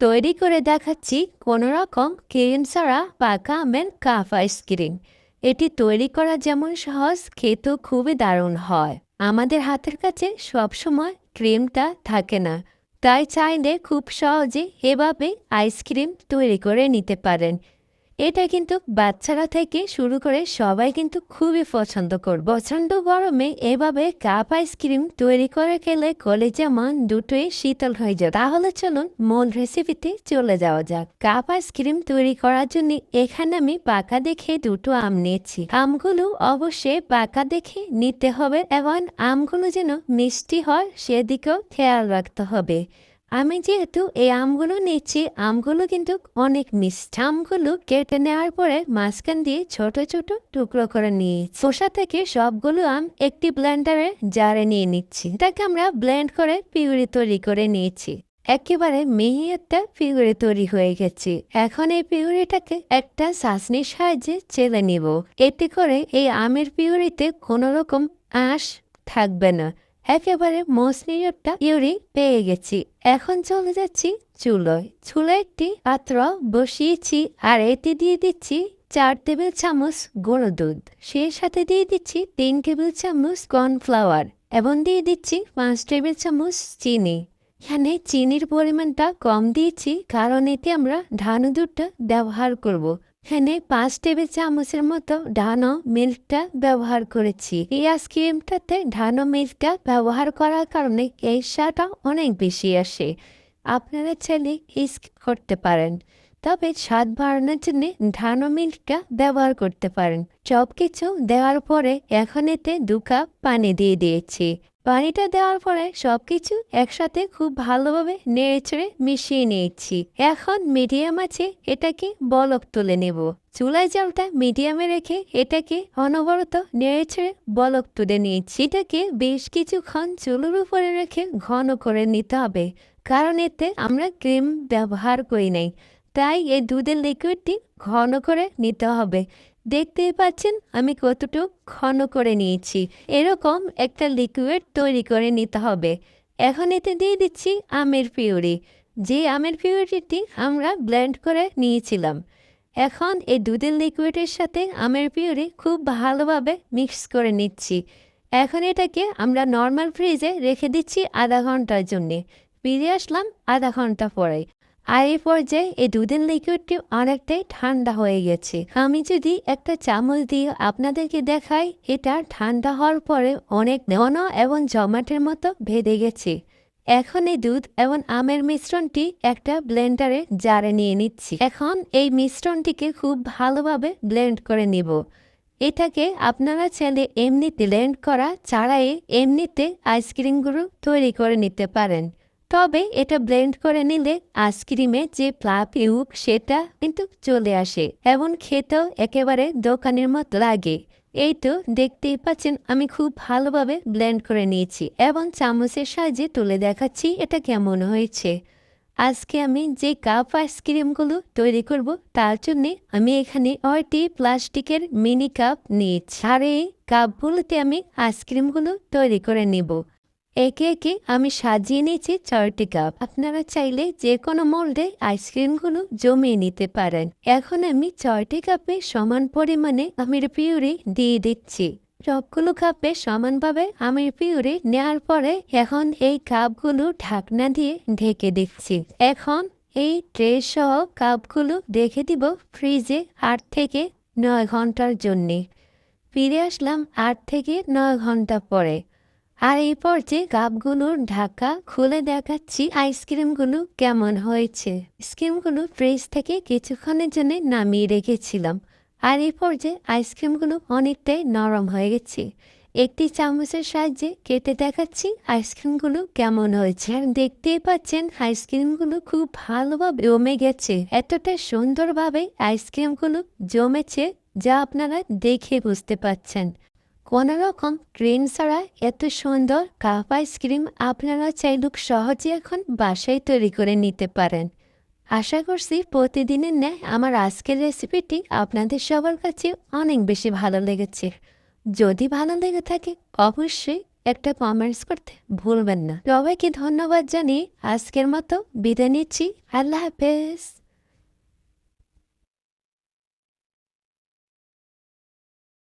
তৈরি করে দেখাচ্ছি কোনো রকম ক্রিম ছাড়া পাকা আমের কাফ আইসক্রিম এটি তৈরি করা যেমন সহজ, খেতেও খুবই দারুণ হয়। আমাদের হাতের কাছে সবসময় ক্রিমটা থাকে না। তাই চাইলে খুব সহজে এভাবে আইসক্রিম তৈরি করে নিতে পারেন। এটা কিন্তু বাচ্চারা থেকে শুরু করে সবাই কিন্তু খুবই পছন্দ করবে। প্রচণ্ড গরমে এভাবে কাপ আইসক্রিম তৈরি করে খেলে কলেজে মন দুটোই শীতল হয়ে যায়। তাহলে চলুন মূল রেসিপিতে চলে যাওয়া যাক। কাপ আইসক্রিম তৈরি করার জন্য এখানে আমি পাকা দেখে দুটো আম নিয়েছি। আমগুলো অবশ্যই পাকা দেখে নিতে হবে এবং আমগুলো যেন মিষ্টি হয় সেদিকেও খেয়াল রাখতে হবে। আমি যেহেতু এই আমগুলো নিচ্ছি, আমগুলো কিন্তু অনেক মিষ্টি। আমগুলো কেটে নেওয়ার পরে মাঝখান দিয়ে ছোট ছোট টুকরো করে নিয়ে খোসা থেকে সবগুলো আম একটি ব্লেন্ডারে জারে নিয়ে নিচ্ছি। তাকে আমরা ব্লেন্ড করে পিউরি তৈরি করে নিয়েছি। একেবারে মিহি একটা পিউরি তৈরি হয়ে গেছে। এখন এই পিউরিটাকে একটা শাসনির সাহায্যে চেলে নিব। এতে করে এই আমের পিউরিতে কোনো রকম আঁশ থাকবে না। একেবারে মসলির একটা ইউরি পেয়ে গেছি। এখন চলে যাচ্ছি চুলোয়। চুলোয় একটি পাত্র বসিয়েছি আর এতে দিয়ে দিচ্ছি চার টেবিল চামচ গুঁড়ো দুধ। সেই সাথে দিয়ে দিচ্ছি তিন টেবিল চামচ কর্নফ্লাওয়ার এবং দিয়ে দিচ্ছি পাঁচ টেবিল চামচ চিনি। এখানে চিনির পরিমাণটা কম দিয়েছি, কারণ এতে আমরা ধানু দুধটা ব্যবহার করব। এখানে পাঁচ টেবিল চামচের মতো ডানো মিল্কটা ব্যবহার করেছি। এই আইসক্রিমটাতে ডানো মিল্কটা ব্যবহার করার কারণে এই অনেক বেশি আসে। আপনারা চাইলে ইস্ক করতে পারেন। তবে স্বাদ বাড়ানোর জন্য ধানো মিল্কটা ব্যবহার করতে পারেন। সব কিছু দেওয়ার পরে এখন এতে দু কাপ পানি দিয়ে দিয়েছি। পানিটা দেওয়ার পরে সবকিছু একসাথে খুব ভালোভাবে নেড়েচড়ে মিশিয়ে নিয়েছি। এখন মিডিয়াম আছে, এটাকে বলক তুলে নেব। চুলায় জলটা মিডিয়ামে রেখে এটাকে অনবরত নেড়েচড়ে বলক তুলে নিয়েছি। এটাকে বেশ কিছুক্ষণ চুলোর উপরে রেখে ঘন করে নিতে হবে, কারণ এতে আমরা ক্রিম ব্যবহার করি নাই। তাই এই দুধের লিকুইডটি ঘন করে নিতে হবে। দেখতেই পাচ্ছেন, আমি কতটুকু ঘন করে নিয়েছি। এরকম একটা লিকুইড তৈরি করে নিতে হবে। এখন এতে দিয়ে দিচ্ছি আমের পিউরি। যে আমের পিউরিটি আমরা ব্লেন্ড করে নিয়েছিলাম। এখন এই দুধের লিকুইডের সাথে আমের পিউরি খুব ভালোভাবে মিক্স করে নিচ্ছি। এখন এটাকে আমরা নর্মাল ফ্রিজে রেখে দিচ্ছি আধা ঘণ্টার জন্যে। ফিরে আসলাম আধা ঘণ্টা পরে। আর এই পর্যায়ে এই দুদিন লিকুইডটি অনেকটাই ঠান্ডা হয়ে গেছে। আমি যদি একটা চামচ দিয়ে আপনাদেরকে দেখাই, এটা ঠান্ডা হওয়ার পরে অনেক ঘন এবং জমাটের মতো ভেদে গেছে। এখন এই দুধ এবং আমের মিশ্রণটি একটা ব্লেন্ডারে জারে নিয়ে নিচ্ছি। এখন এই মিশ্রণটিকে খুব ভালোভাবে ব্লেন্ড করে নিব। এটাকে আপনারা চাইলে এমনিতে ব্লেন্ড করা ছাড়াই এমনিতে আইসক্রিমগুলো তৈরি করে নিতে পারেন। তবে এটা ব্লেন্ড করে নিলে আইসক্রিমে যে প্লাপ ইউক সেটা কিন্তু চলে আসে। এবং খেতেও একেবারে দোকানের মতো লাগে। এই তো দেখতেই পাচ্ছেন আমি খুব ভালোভাবে ব্লেন্ড করে নিয়েছি এবং চামচের সাহায্যে তুলে দেখাচ্ছি এটা কেমন হয়েছে। আজকে আমি যে কাপ আইসক্রিমগুলো তৈরি করব তার জন্য আমি এখানে ওইটি প্লাস্টিকের মিনি কাপ নিয়েছি। আর এই কাপগুলোতে আমি আইসক্রিমগুলো তৈরি করে নিব। একে একে আমি সাজিয়ে নিয়েছি ছয়টি কাপ। আপনারা চাইলে যে কোনো মোল্ডে আইসক্রিমগুলো জমিয়ে নিতে পারেন। এখন আমি ছয়টি কাপে সমান পরিমাণে আমির পিউরি দিয়ে দিচ্ছি। সবগুলো কাপে সমানভাবে আমির পিউরি নেওয়ার পরে এখন এই কাপগুলো ঢাকনা দিয়ে ঢেকে দিচ্ছি। এখন এই ট্রে সহ কাপগুলো রেখে দিব ফ্রিজে আট থেকে নয় ঘণ্টার জন্যে। ফিরে আসলাম আট থেকে নয় ঘণ্টা পরে। আর এই পর্যায়ে কাপগুলোর ঢাকা খুলে দেখাচ্ছি আইসক্রিমগুলো কেমন হয়েছে। আইসক্রিমগুলো ফ্রিজ থেকে কিছুক্ষণের জন্য নামিয়ে রেখেছিলাম। আর এই পর্যায়ে আইসক্রিমগুলো অনেকটাই নরম হয়ে গেছে। একটি চামচের সাহায্যে কেটে দেখাচ্ছি আইসক্রিমগুলো কেমন হয়েছে। আর দেখতেই পাচ্ছেন আইসক্রিমগুলো খুব ভালোভাবে জমে গেছে। এতটা সুন্দরভাবে আইসক্রিমগুলো জমেছে যা আপনারা দেখে বুঝতে পাচ্ছেন। কোনো রকম ট্রেন ছাড়া এত সুন্দর কাপ আইসক্রিম আপনারা চাইলুক সহজে এখন বাসায় তৈরি করে নিতে পারেন। আশা করছি প্রতিদিনের ন্যায় আমার আজকের রেসিপিটি আপনাদের সবার কাছে অনেক বেশি ভালো লেগেছে। যদি ভালো লেগে থাকে, অবশ্যই একটা কমেন্টস করতে ভুলবেন না। সবাইকে ধন্যবাদ জানিয়ে আজকের মতো বিদায় নিচ্ছি। আল্লাহ হাফেজ।